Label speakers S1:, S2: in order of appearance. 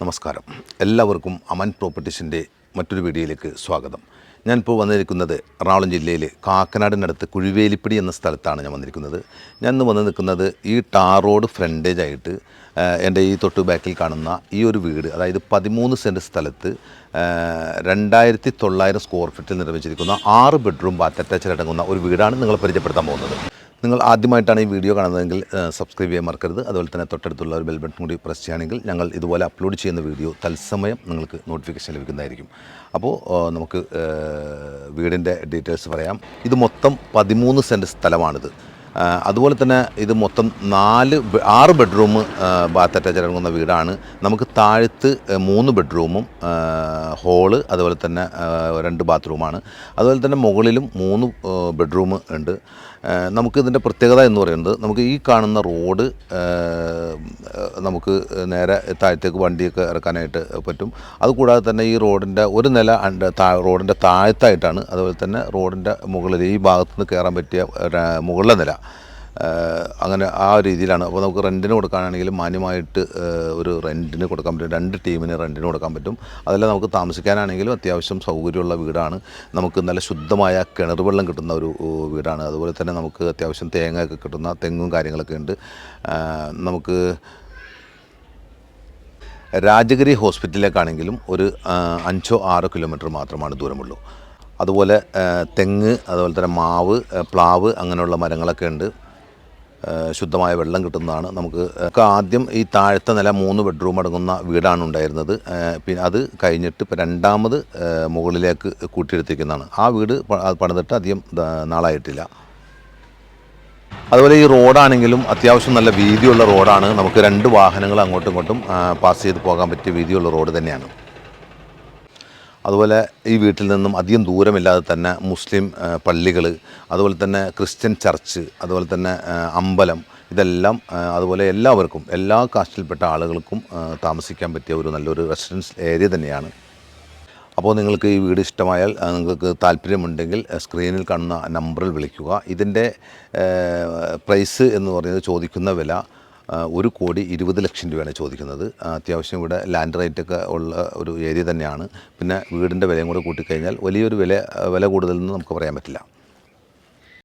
S1: നമസ്കാരം. എല്ലാവർക്കും അമൻ പ്രോപ്പർട്ടീസിന്റെ മറ്റൊരു വീഡിയോയിലേക്ക് സ്വാഗതം. ഞാനിപ്പോൾ വന്നിരിക്കുന്നത് എറണാകുളം ജില്ലയിൽ കാക്കനാടിനടുത്ത് കുഴിവേലിപ്പടി എന്ന സ്ഥലത്താണ് ഞാൻ വന്നിരിക്കുന്നത്. ഞാൻ ഇന്ന് വന്ന് നിൽക്കുന്നത് ഈ ടാർ റോഡ് ഫ്രണ്ടേജ് ആയിട്ട് ആ, എന്റെ ഈ തൊട്ട് ബാക്കിൽ കാണുന്ന ഈ ഒരു വീട് അതായത് പതിമൂന്ന് സെന്റ് സ്ഥലത്ത് രണ്ടായിരത്തി തൊള്ളായിരം സ്ക്വയർ ഫീറ്റിൽ നിർമ്മിച്ചിരിക്കുന്ന ആറ് ബെഡ്റൂം ബാത്ത് അടങ്ങുന്ന ഒരു വീടാണ് നിങ്ങൾ പരിചയപ്പെടുത്താൻ പോകുന്നത്. നിങ്ങൾ ആദ്യമായിട്ടാണ് ഈ വീഡിയോ കാണുന്നതെങ്കിൽ സബ്സ്ക്രൈബ് ചെയ്യാൻ മറക്കരുത്. അതുപോലെ തന്നെ തൊട്ടടുത്തുള്ള ഒരു ബെൽ ബട്ടൺ കൂടി പ്രസ് ചെയ്യുകയാണെങ്കിൽ ഞങ്ങൾ ഇതുപോലെ അപ്ലോഡ് ചെയ്യുന്ന വീഡിയോ തത്സമയം നിങ്ങൾക്ക് നോട്ടിഫിക്കേഷൻ ലഭിക്കുന്നതായിരിക്കും. അപ്പോൾ നമുക്ക് വീടിന്റെ ഡീറ്റെയിൽസ് പറയാം. ഇത് മൊത്തം പതിമൂന്ന് സെന്റ് സ്ഥലമാണിത്. അതുപോലെ തന്നെ ഇത് മൊത്തം നാല് ആറ് ബെഡ്റൂം ബാത്ത് അറ്റാച്ച് അടങ്ങുന്ന വീടാണ്. നമുക്ക് താഴത്ത് മൂന്ന് ബെഡ്റൂമും ഹോൾ അതുപോലെ തന്നെ രണ്ട് ബാത്റൂമാണ്. അതുപോലെ തന്നെ മുകളിലും മൂന്ന് ബെഡ്റൂം ഉണ്ട്. നമുക്കിതിന്റെ പ്രത്യേകത എന്ന് പറയുന്നത് നമുക്ക് ഈ കാണുന്ന റോഡ് നമുക്ക് നേരെ താഴത്തേക്ക് വണ്ടിയൊക്കെ ഇറക്കാനായിട്ട് പറ്റും. അതുകൂടാതെ തന്നെ ഈ റോഡിന്റെ ഒരു നില റോഡിന്റെ താഴത്തായിട്ടാണ് അതുപോലെ തന്നെ റോഡിന്റെ മുകളിൽ ഈ ഭാഗത്ത് നിന്ന് കയറാൻ പറ്റിയ മുകളിലെ നില. അങ്ങനെ ആ രീതിയിലാണ്. അപ്പോൾ നമുക്ക് റെന്റിന് കൊടുക്കാനാണെങ്കിലും മാന്യമായിട്ട് ഒരു റെന്റിന് കൊടുക്കാൻ പറ്റും. രണ്ട് ടീമിന് റെന്റിന് കൊടുക്കാൻ പറ്റും. അതല്ല നമുക്ക് താമസിക്കാനാണെങ്കിലും അത്യാവശ്യം സൗകര്യമുള്ള വീടാണ്. നമുക്ക് നല്ല ശുദ്ധമായ കിണർ വെള്ളം കിട്ടുന്ന ഒരു വീടാണ്. അതുപോലെ തന്നെ നമുക്ക് അത്യാവശ്യം തേങ്ങയൊക്കെ കിട്ടുന്ന തെങ്ങും കാര്യങ്ങളൊക്കെ ഉണ്ട്. നമുക്ക് രാജഗിരി ഹോസ്പിറ്റലിലേക്കാണെങ്കിലും ഒരു അഞ്ചോ ആറോ കിലോമീറ്റർ മാത്രമാണ് ദൂരമുള്ളൂ. അതുപോലെ തെങ്ങ് അതുപോലെ തന്നെ മാവ് പ്ലാവ് അങ്ങനെയുള്ള മരങ്ങളൊക്കെ ഉണ്ട്. ശുദ്ധമായ വെള്ളം കിട്ടുന്നതാണ്. നമുക്ക് ആദ്യം ഈ താഴത്തെ നില മൂന്ന് ബെഡ്റൂം അടങ്ങുന്ന വീടാണ് ഉണ്ടായിരുന്നത്. പിന്നെ അത് കഴിഞ്ഞിട്ട് ഇപ്പോൾ രണ്ടാമത് മുകളിലേക്ക് കൂട്ടിയെടുത്തിരിക്കുന്നതാണ്. ആ വീട് പണിതിട്ട് അധികം നാളായിട്ടില്ല. അതുപോലെ ഈ റോഡാണെങ്കിലും അത്യാവശ്യം നല്ല വീതിയുള്ള റോഡാണ്. നമുക്ക് രണ്ട് വാഹനങ്ങൾ അങ്ങോട്ടും ഇങ്ങോട്ടും പാസ് ചെയ്ത് പോകാൻ പറ്റിയ വീതിയുള്ള റോഡ് തന്നെയാണ്. അതുപോലെ ഈ വീട്ടിൽ നിന്നും അധികം ദൂരമില്ലാതെ തന്നെ മുസ്ലിം പള്ളികൾ അതുപോലെ തന്നെ ക്രിസ്ത്യൻ ചർച്ച് അതുപോലെ തന്നെ അമ്പലം ഇതെല്ലാം അതുപോലെ എല്ലാവർക്കും എല്ലാ കാസ്റ്റിൽപ്പെട്ട ആളുകൾക്കും താമസിക്കാൻ പറ്റിയ ഒരു നല്ലൊരു റെസിഡൻസ് ഏരിയ തന്നെയാണ്. അപ്പോൾ നിങ്ങൾക്ക് ഈ വീട് ഇഷ്ടമായാൽ നിങ്ങൾക്ക് താല്പര്യമുണ്ടെങ്കിൽ സ്ക്രീനിൽ കാണുന്ന നമ്പറിൽ വിളിക്കുക. ഇതിന്റെ പ്രൈസ് എന്ന് പറയുന്നത് ചോദിക്കുന്ന വില ഒരു കോടി ഇരുപത് ലക്ഷം രൂപയാണ് ചോദിക്കുന്നത്. അത്യാവശ്യം ഇവിടെ ലാൻഡ് റേറ്റൊക്കെ ഉള്ള ഒരു ഏരിയ തന്നെയാണ്. പിന്നെ വീടിന്റെ വിലയും കൂടെ കൂട്ടിക്കഴിഞ്ഞാൽ വലിയൊരു വില വില കൂടുതലെന്ന് നമുക്ക് പറയാൻ പറ്റില്ല.